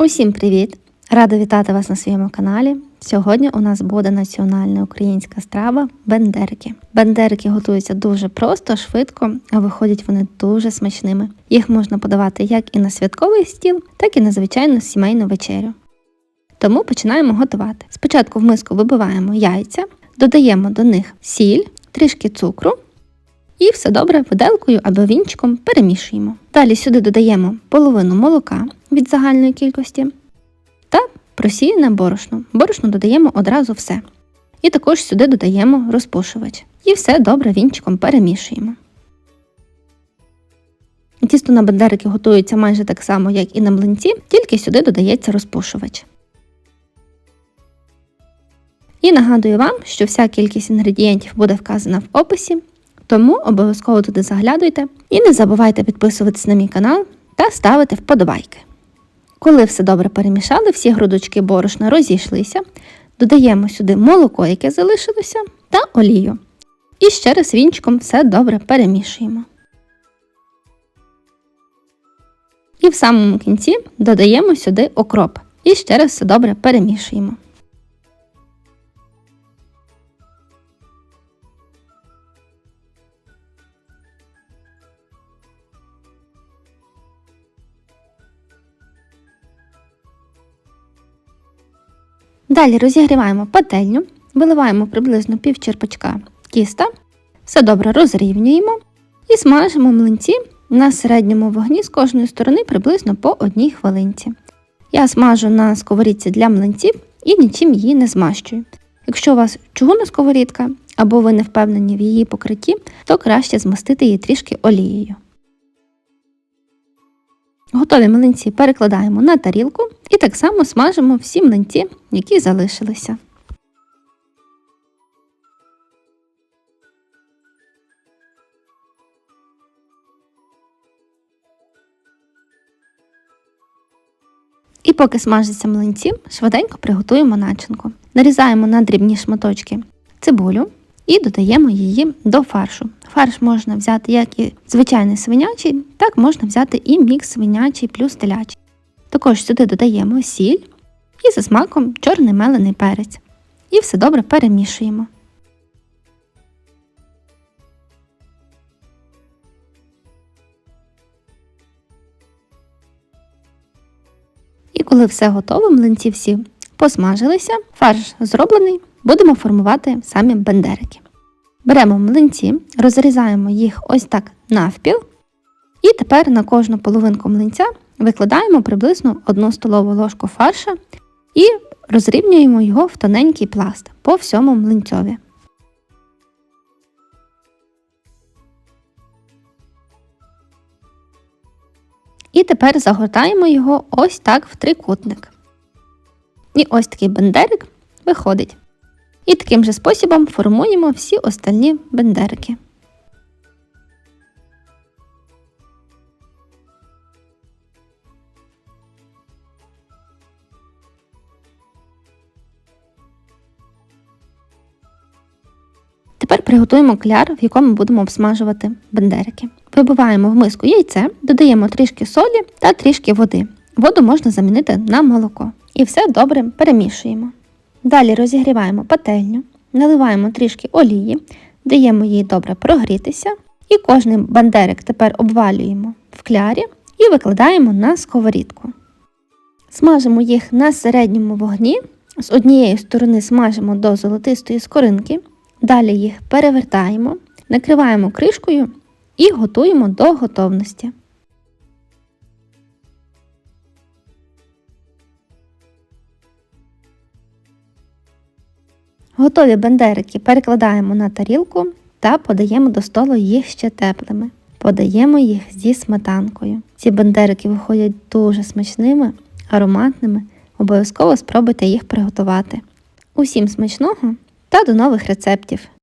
Усім привіт! Рада вітати вас на своєму каналі. Сьогодні у нас буде національна українська страва бендерки. Бендерки готуються дуже просто, швидко, а виходять вони дуже смачними. Їх можна подавати як і на святковий стіл, так і на звичайну сімейну вечерю. Тому починаємо готувати. Спочатку в миску вибиваємо яйця, додаємо до них сіль, трішки цукру і все добре виделкою або вінчиком перемішуємо. Далі сюди додаємо половину молока від загальної кількості та просіяне борошно. Борошно додаємо одразу все. І також сюди додаємо розпушувач. І все добре вінчиком перемішуємо. Тісто на бендерики готується майже так само, як і на млинці, тільки сюди додається розпушувач. І нагадую вам, що вся кількість інгредієнтів буде вказана в описі, тому обов'язково туди заглядуйте і не забувайте підписуватись на мій канал та ставити вподобайки. Коли все добре перемішали, всі грудочки борошна розійшлися, додаємо сюди молоко, яке залишилося, та олію. І ще раз вінчиком все добре перемішуємо. І в самому кінці додаємо сюди окроп. І ще раз все добре перемішуємо. Далі розігріваємо пательню, виливаємо приблизно пів черпачка тіста, все добре розрівнюємо і смажимо млинці на середньому вогні з кожної сторони приблизно по одній хвилинці. Я смажу на сковорідці для млинців і нічим її не змащую. Якщо у вас чугунна сковорідка або ви не впевнені в її покритті, то краще змастити її трішки олією. Готові млинці перекладаємо на тарілку і так само смажимо всі млинці, які залишилися. І поки смажаться млинці, швиденько приготуємо начинку. Нарізаємо на дрібні шматочки цибулю і додаємо її до фаршу. Фарш можна взяти як і звичайний свинячий, так можна взяти і мікс свинячий плюс телячий. Також сюди додаємо сіль і за смаком чорний мелений перець. І все добре перемішуємо. І коли все готово, млинці всі посмажилися, фарш зроблений, будемо формувати самі бендерики. Беремо млинці, розрізаємо їх ось так навпіл. І тепер на кожну половинку млинця викладаємо приблизно 1 столову ложку фарша і розрівнюємо його в тоненький пласт по всьому млинцьові. І тепер загортаємо його ось так в трикутник. І ось такий бендерик виходить. І таким же способом формуємо всі остальні бендерики. Тепер приготуємо кляр, в якому будемо обсмажувати бендерики. Вибиваємо в миску яйце, додаємо трішки солі та трішки води. Воду можна замінити на молоко. І все добре перемішуємо. Далі розігріваємо пательню, наливаємо трішки олії, даємо їй добре прогрітися. І кожний бандерик тепер обвалюємо в клярі і викладаємо на сковорідку. Смажимо їх на середньому вогні. З однієї сторони смажимо до золотистої скоринки, далі їх перевертаємо, накриваємо кришкою і готуємо до готовності. Готові бендерики перекладаємо на тарілку та подаємо до столу їх ще теплими. Подаємо їх зі сметанкою. Ці бендерики виходять дуже смачними, ароматними. Обов'язково спробуйте їх приготувати. Усім смачного та до нових рецептів!